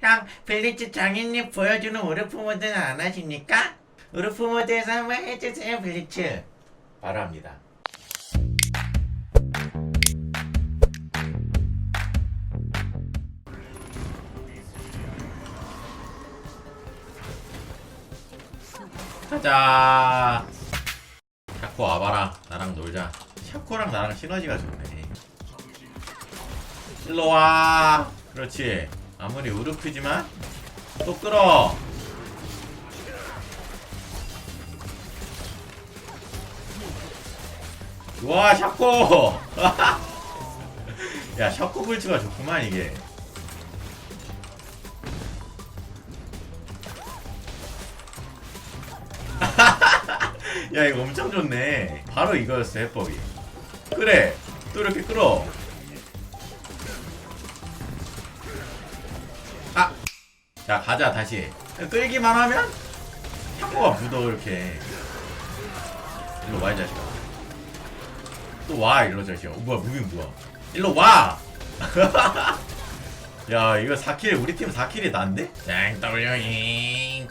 형 블리츠 장인님 보여주는 우르프 모드는 안 하십니까? 우르프 모드에서 한번 해주세요 블리츠. 바랍니다. 가자. 샤코 와봐라. 나랑 놀자. 샤코랑 나랑 시너지가 좋네. 일로 와. 그렇지 아무리 우르프지만 또 끌어. 와 샤코! 야 샤코 불치가 좋구만 이게. 야 이거 엄청 좋네. 바로 이거였어 해법이. 그래 또 이렇게 끌어 자 가자 다시. 끌기만 하면 샤코가 묻어 이렇게. 일로 와이 자식아. 또 와 일로 자식아. 어, 뭐야 무빙 뭐야? 일로 와! 야 이거 4킬 우리 팀 4킬이 난데? 짱 W 잉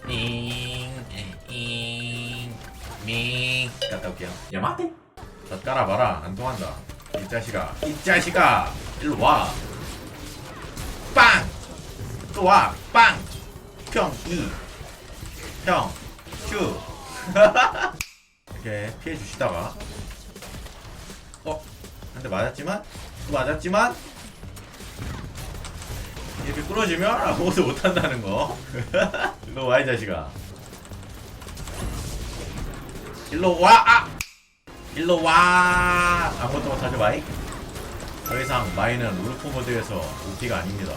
잉잉잉 갔다 올게요. 야마테? 자 깔아봐라. 안 통한다. 이 자식아. 이 자식아! 일로 와. 빵! 또 와! 빵! 평! 이! 평! 슈! 이렇게 피해 주시다가 어? 한 대 맞았지만 또 맞았지만 이렇게 끌어주면 아무것도 못한다는 거 일로 와 이 자식아 일로 와! 아! 일로 와! 아무것도 못하죠 마이? 더 이상 마이는 울프 모드에서 울티가 아닙니다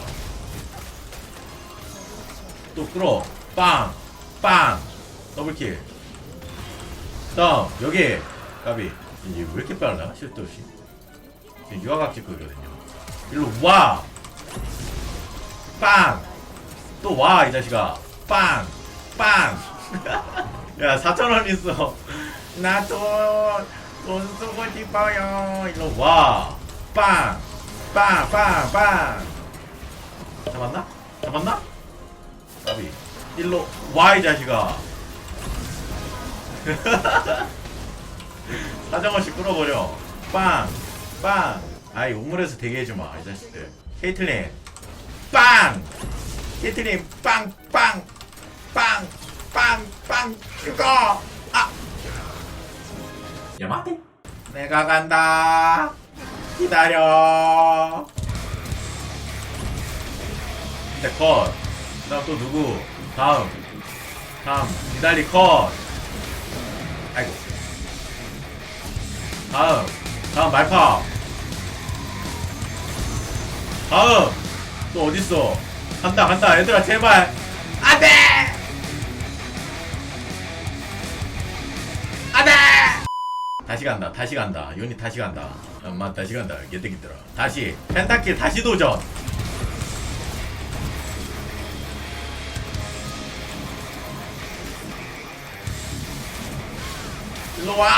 또 끌어 빵! 빵! 더블킬 다음 여기 까비 이게 왜 이렇게 빨라? 실도 없이 있거든요 일로 와! 빵! 또 와 이 자식아 빵! 빵! 야 4천원 있어 나돈돈 쓰고 싶어요 일로 와 빵! 빵! 빵! 빵! 잡았나? 잡았나? 까비 일로 와 이 자식아 사정없이 끌어버려 빵! 빵! 아이 우물에서 대기해주마 이 자식들 케이틀린 빵! 케이틀린 빵! 빵! 빵! 빵! 빵! 죽어! 아! 야마테 내가 간다 기다려 근데 컷 그 다음 또 누구? 다음. 다음. 니달리 컷. 아이고. 다음. 다음 말파. 다음. 또 어딨어? 간다 간다. 얘들아 제발. 안 돼! 안 돼! 다시 간다 다시 간다. 유닛 다시 간다. 엄마 다시 간다. 개새끼들아. 다시. 펜타킬 다시 도전 일로 와!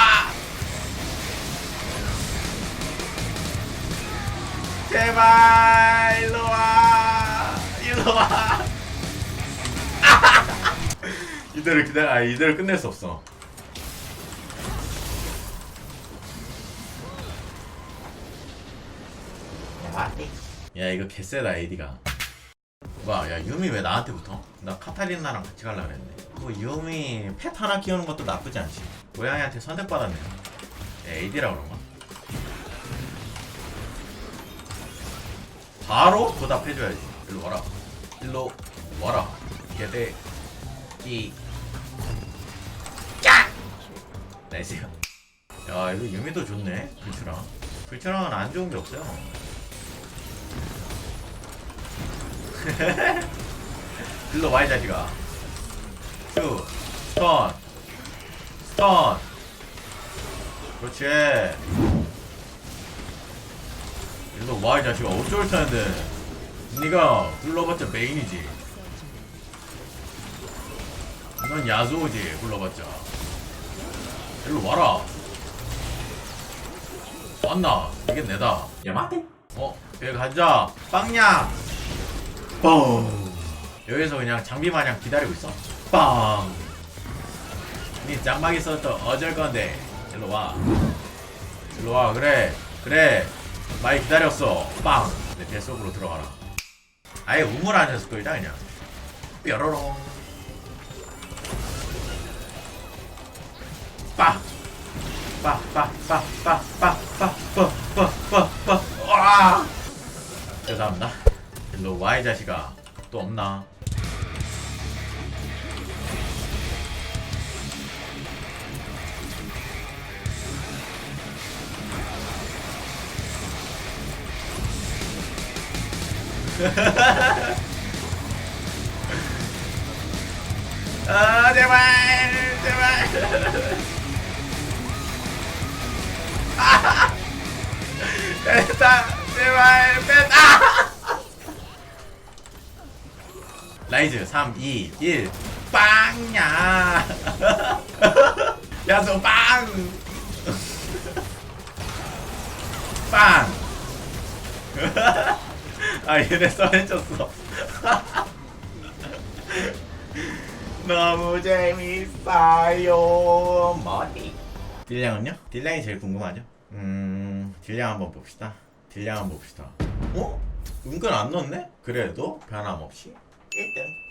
제발 일로 와! 일로 와! 이대로 기다려, 아 이대로 끝낼 수 없어. 야 이거 개쎄다 AD가. 봐, 야 유미 왜 나한테 붙어? 나 카타리나랑 같이 가려고 했는데. 뭐 유미 펫 하나 키우는 것도 나쁘지 않지. 고양이한테 선택받았네. AD라 그런가? 바로 보답해줘야지. 일로 와라. 일로 와라. 개대 이 짜. 나이스. 야 이거 유미도 좋네. 불추랑. 불추랑은 안 좋은 게 없어요. 일로 와이 자식아. 큐, 스턴, 스 턴. 그렇지. 일로 와, 이 자식아. 어쩔 텐데. 니가 불러봤자 메인이지. 넌 야수오지, 불러봤자. 일로 와라. 왔나? 이게 내다. 야마테? 어, 여기 가자. 빵야. 뻥. 여기서 그냥 장비 마냥 기다리고 있어 빵! 니 짱막이 써도 어쩔 건데 일로 와 일로 와 그래 그래 많이 기다렸어 빵! 내 뱃속으로 들어가라 아예 우물 안에서 끌자 그냥 뾰로롱 빠! 빠! 빠! 빠! 빠! 빠! 빠! 빠! 빠! 빠! 빠! 와! 죄송합니다 일로 와이 자식아 또 없나 ờ đem ai đem ai Está, đem ai 뺐다 라이즈 3 2 1 빵야 야저 빵! 빵! 아 얘네 써해줬어 너무 재밌어요 머리 딜량은요? 딜량이 제일 궁금하죠? 음 딜량 한번 봅시다 딜량 한번 봅시다 어? 은근 안 넣었네? 그래도 변함없이 1등